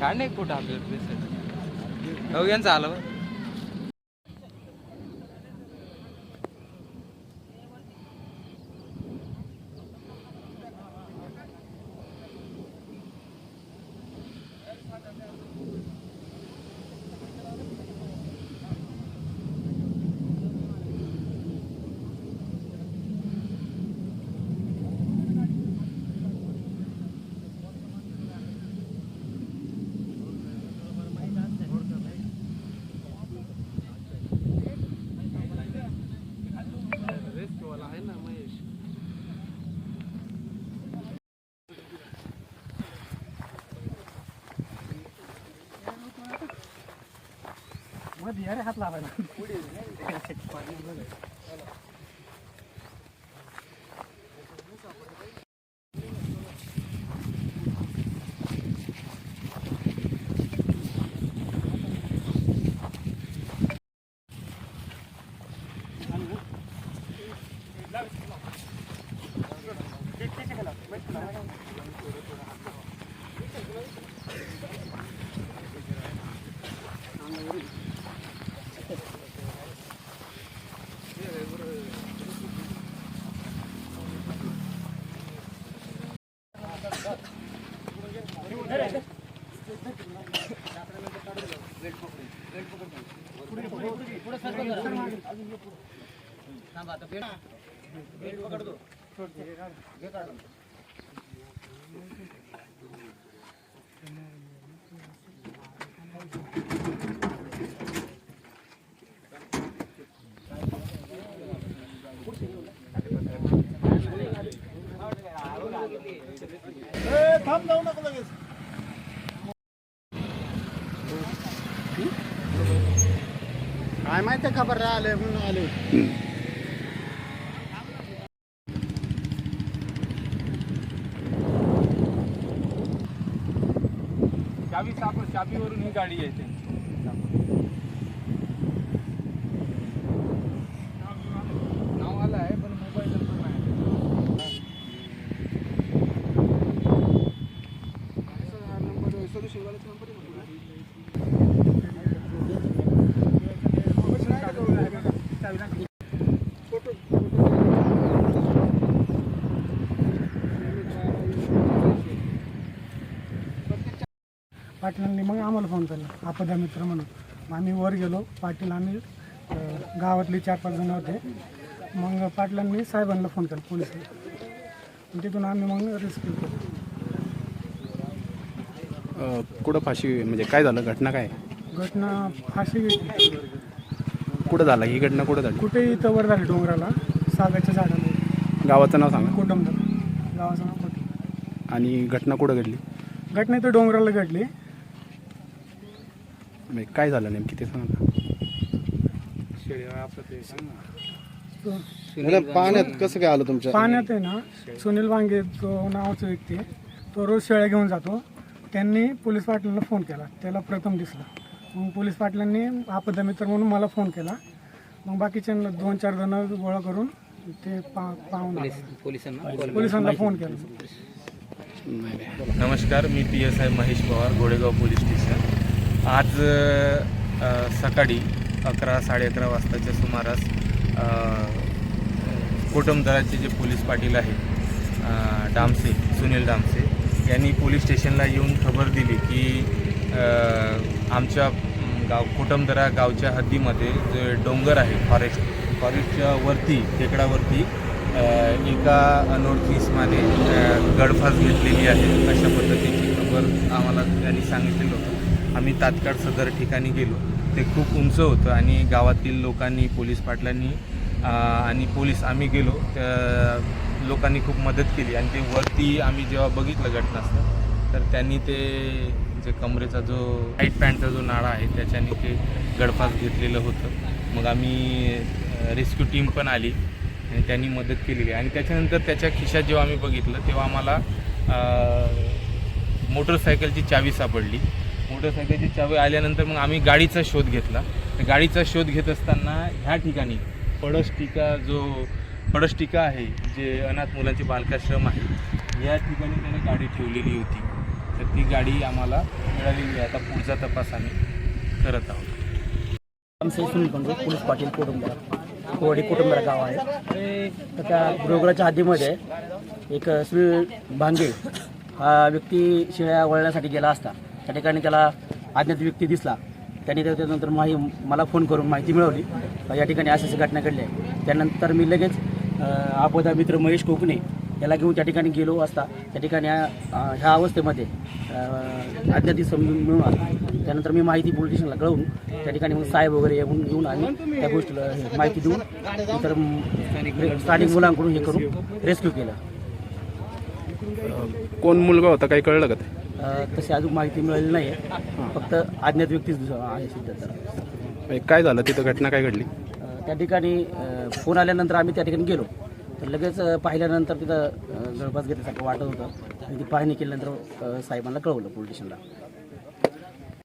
काढ नाही कुठं आपल्याला હાથ લાવે हो यांचं आलं बरं. हात लावायला काय माहिती खबर आले म्हणून आले. चावी सापड चावीवरून ही गाडी येते नाव आलं आहे पण मोबाईल नंबर नाही पाटलांनी मग आम्हाला फोन केला. आपदा मित्र म्हणून. आम्ही वर गेलो. पाटील आम्ही अं, गावातले चार पाच जण होते. मग पाटलांनी साहेबांना फोन केला पोलिसांना. तिथून आम्ही मग रेस्क्यू केलं. अ, कुठं फाशी म्हणजे काय झालं? घटना काय? घटना फाशी घेतली. कुठं झाला? ही घटना कुठं झाली? कुठे इथं वर झाली डोंगराला सागाच्या झाडाला. गावाचं नाव सांगा. कुटुंब गावाचं नाव कुटुंब. आणि घटना कुठं घडली? घटना इथं डोंगराला घडली. म्हणजे काय झालं नेमकी ते सांगा. पाण्यात कसं काय आलं तुमच्या? पाण्यात आहे ना सुनील वांगे जो नावाचा व्यक्ती आहे. तो रोज शेळ्या घेऊन जातो. त्यांनी पोलीस पाटलांना फोन केला. त्याला प्रथम दिसला. मग पोलीस पाटलांनी आपदा मित्र म्हणून मला फोन केला. मग बाकीच्यांना दोन चार जण गोळा करून ते पा पाहून आलो. पोलिसांना फोन केला. नमस्कार मी P S I Mahesh Pawar Godegaon police station. आज सकाळी अकरा साडे अकरा वाजताच्या सुमारास कोटमदराचे जे पोलीस पाटील आहेत डामसे सुनील डामसे यांनी पोलीस स्टेशनला येऊन खबर दिली की आमच्या गाव कोटमदरा गावच्या हद्दीमध्ये जे डोंगर आहे फॉरेस्ट फॉरेस्टच्या वरती टेकडावरती एका अनोळखी इस्माने गडफास घेतलेली आहे अशा पद्धतीची खबर आम्हाला त्यांनी सांगितलेलं होतं. आम्ही तात्काळ सदर ठिकाणी गेलो. ते खूप उंच होतं आणि गावातील लोकांनी पोलीस पाटलांनी आणि पोलीस आम्ही गेलो. त्या लोकांनी खूप मदत केली आणि ते वरती आम्ही जेव्हा बघितलं घटनास्थळ तर त्यांनी ते जे कमरेचा जो टाईट पॅन्टचा जो नाळा आहे त्याच्याने ते गडफास घेतलेलं होतं. मग आम्ही रेस्क्यू टीम पण आली आणि त्यांनी मदत केलेली. आणि त्याच्यानंतर त्याच्या खिशात जेव्हा आम्ही बघितलं तेव्हा आम्हाला मोटरसायकलची चावी सापडली. मोटरसायकलची चावी आल्यानंतर मग आम्ही गाडीचा शोध घेतला. गाडीचा शोध घेत असताना ह्या ठिकाणी पडसटिका जो पडसटिका आहे जे अनाथ मुलांचे बालकाश्रम आहे या ठिकाणी त्याने गाडी ठेवलेली होती. तर ती गाडी आम्हाला मिळालेली आहे. आता पुढचा तपास आम्ही करत आहोत. सुनील पोलीस पाटील कुटुंब कोवडी कुटुंबरा गाव आहे. तर त्या गृहगृहाच्या हद्दीमध्ये एक सुनील भांगे हा व्यक्ती शिळ्या वळण्यासाठी गेला असता. त्या ठिकाणी त्याला अज्ञात व्यक्ती दिसला. त्याने त्याच्यानंतर माही मला फोन करून माहिती मिळवली. या ठिकाणी अशी अशी घटना घडली आहे. त्यानंतर मी लगेच अ, आपदा मित्र महेश कोकणे याला घेऊन त्या ठिकाणी गेलो असता. त्या ठिकाणी ह्या अवस्थेमध्ये अज्ञात समजून मिळून आला. त्यानंतर मी माहिती पोलीस स्टेशनला कळवून त्या ठिकाणी मग साहेब वगैरे येऊन येऊन आम्ही त्या गोष्टीला माहिती देऊन तर स्थानिक मुलांकडून हे करून रेस्क्यू केलं. कोण मुलगा होता? काही कळलं का ते? तशी अजून माहिती मिळाली नाही आहे फक्त अज्ञात व्यक्तीच आहे तर. म्हणजे काय झालं? तिथं घटना काय घडली? अ, त्या ठिकाणी अ, फोन आल्यानंतर आम्ही त्या ठिकाणी गेलो. तर लगेच अ, पाहिल्यानंतर तिथं अ, गळपास घेतल्यासारखं वाटत होतं. आणि ती पाहणी केल्यानंतर अ, साहेबांना कळवलं पोलीस स्टेशनला.